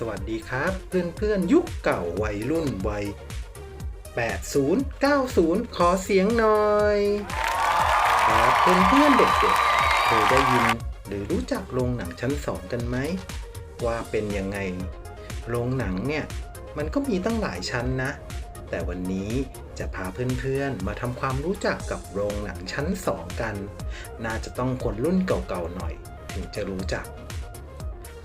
สวัสดีครับเพื่อนเพื่อนๆ ยุคเก่าวัยรุ่นวัย 80 90 ขอเสียงหน่อยครับเพื่อนเพื่อนๆเด็กๆเคยได้ยินหรือรู้จักโรงหนังชั้นสองกันไหม ว่าเป็นยังไง โรงหนังเนี่ย มันก็มีตั้งหลายชั้นนะ แต่วันนี้จะพาเพื่อนๆ มาทำความรู้จักกับโรงหนังชั้นสองกัน น่าจะต้องคนรุ่นเก่าๆหน่อย ถึงจะรู้จัก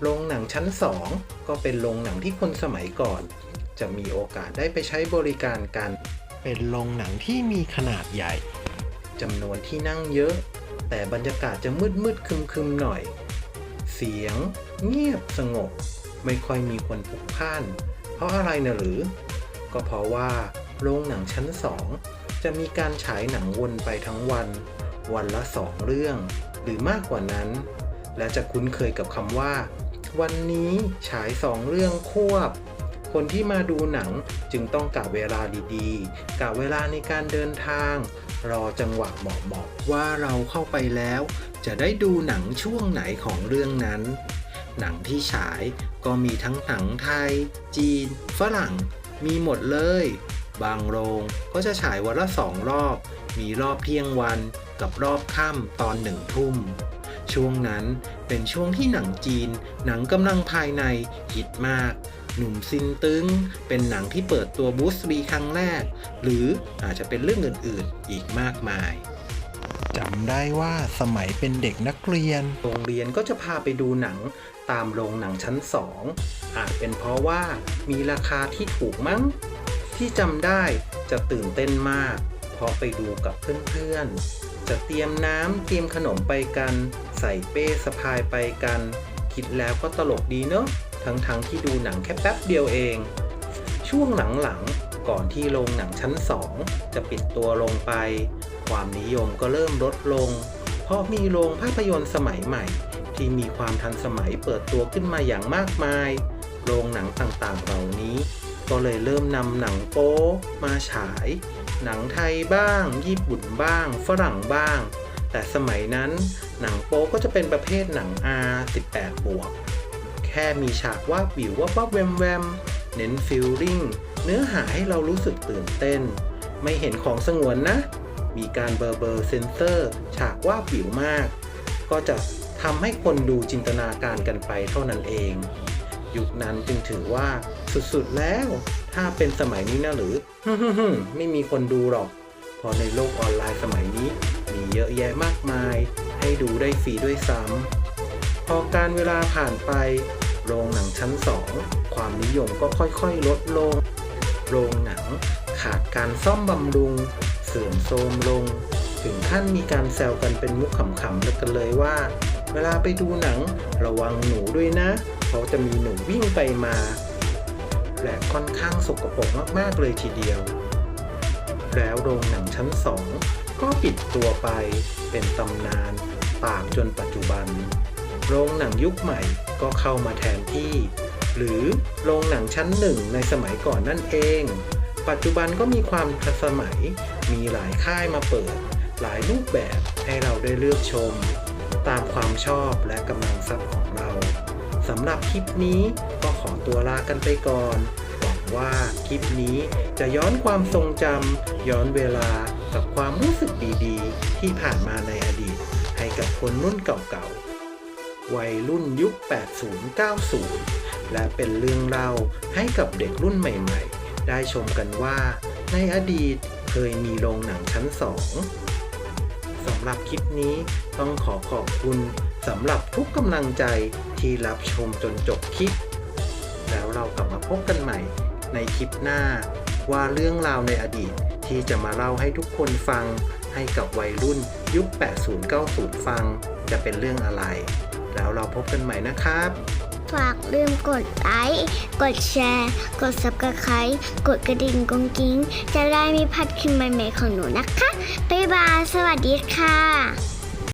โรงหนังชั้น 2 ก็เป็นโรงหนังที่คนสมัยก่อน จะมีโอกาสได้ไปใช้บริการกัน เป็นโรงหนังที่มีขนาดใหญ่จำนวนที่นั่งเยอะ แต่บรรยากาศจะมืดมืดๆคึมหน่อย เสียง เงียบสงบ ไม่ค่อยมีคนพลุกพล่าน เพราะอะไรนะหรือ ก็เพราะว่าโรงหนังชั้น 2 จะมีการฉายหนังวนไปทั้งวัน วันละสองเรื่อง หรือมากกว่านั้น และจะคุ้นเคยกับคำว่า วันนี้ฉายสองเรื่องควบ คนที่มาดูหนังจึงต้องกะเวลาดีๆกะเวลาในการเดินทาง รอจังหวะเหมาะๆว่าเราเข้าไปแล้ว จะได้ดูหนังช่วงไหนของเรื่องนั้น หนังที่ฉายก็มีทั้งหนังไทย จีน ฝรั่ง มีหมดเลย บางโรงก็จะฉายวันละสองรอบ มีรอบเที่ยงวันกับรอบค่ำตอนหนึ่งทุ่ม ช่วงนั้นเป็นช่วงที่หนังจีน หนังกำลังภายในฮิตมาก หนุ่มซินตึง เป็นหนังที่เปิดตัวบูสลีครั้งแรก หรืออาจจะเป็นเรื่องอื่นๆ อีกมากมายจำได้ว่าสมัยเป็นเด็กนักเรียน โรงเรียนก็จะพาไปดูหนังตามโรงหนังชั้นสองอาจเป็นเพราะว่ามีราคาที่ถูกมั้ง ที่จำได้จะตื่นเต้นมาก เพราะไปดูกับเพื่อนๆ จะเตรียมน้ำเตรียมขนมไปกัน ใส่เป้สะพายไปกัน คิดแล้วก็ตลกดีเนอะทั้งๆทที่ดูหนังแค่แป๊บเดียวเอง ช่วงหลังๆ ก่อนที่โรงหนังชั้น2จะปิดตัวลงไป ความนิยมก็เริ่มลดลง เพราะมีโรงภาพยนตร์สมัยใหม่ ที่มีความทันสมัยเปิดตัวขึ้นมาอย่างมากมาย โรงหนังต่างๆเหล่านี้ ก็เลยเริ่มนำหนังโป๊มาฉาย หนังไทยบ้าง ญี่ปุ่นบ้าง ฝรั่งบ้าง แต่สมัยนั้นหนังโป๊ก็จะเป็นประเภทหนัง R 18บวก แค่มีฉากว่าบวิวว่าวับแวมแวม เน้นฟิลลิ่ง เนื้อหาให้เรารู้สึกตื่นเต้น ไม่เห็นของสงวนนะ มีการเบอร์เบอร์เซนเซอร์ ฉากว่าบวิวมาก ก็จะทำให้คนดูจินตนาการกันไปเท่านั้นเอง ยุคนั้นจึงถือว่าสุดๆแล้ว ถ้าเป็นสมัยนี้นะหรือไม่มีคนดูหรอกพราะในโลกออนไลน์สมัยนี้ มีเยอะแยะมากมาย ให้ดูได้ฟรีด้วยซ้ำพอการเวลาผ่านไป โรงหนังชั้น2ความนิยมก็ค่อยๆลดลง โรงหนังขาดการซ่อมบำรุง เสื่อมโทรมลง ถึงขั้นมีการแซวกันเป็นมุกขำๆกันเลยว่า เวลาไปดูหนังระวังหนูด้วยนะ เพราจะมีหนูวิ่งไปมา และค่อนข้างสกปรกมากๆเลยทีเดียว แล้วโรงหนังชั้น2ก็ปิดตัวไปเป็นตำนานตาบจนปัจจุบัน โรงหนังยุคใหม่ก็เข้ามาแทนที่ หรือโรงหนังชั้นหนึ่งในสมัยก่อนนั่นเอง ปัจจุบันก็มีความทันสมัย มีหลายค่ายมาเปิด หลายรูปแบบให้เราได้เลือกชม ตามความชอบและกำลังทรัพย์ของเรา สำหรับคลิปนี้ก็ขอตัวลากันไปก่อนหวังว่าคลิปนี้จะย้อนความทรงจำย้อนเวลากับความรู้สึกดีๆ ที่ผ่านมาในอดีต ให้กับคนรุ่นเก่าๆ วัยรุ่นยุค 80-90 และเป็นเรื่องเล่าให้กับเด็กรุ่นใหม่ๆ ได้ชมกันว่า ในอดีตเคยมีโรงหนังชั้นสองสำหรับคลิปนี้ต้องขอขอบคุณ สำหรับทุกกำลังใจที่รับชมจนจบคลิป แล้วเรากลับมาพบกันใหม่ในคลิปหน้า ว่าเรื่องราวในอดีตที่จะมาเล่าให้ทุกคนฟังให้กับวัยรุ่นยุค 80-90 ฟังจะเป็นเรื่องอะไร แล้วเราพบกันใหม่นะครับ ฝากลืมกดไลค์กดแชร์ กด subscribe กดกระดิ่งกงกิ้ง จะได้ไม่พลาดคลิปใหม่ๆของหนูนะคะ บ๊ายบาย สวัสดีค่ะ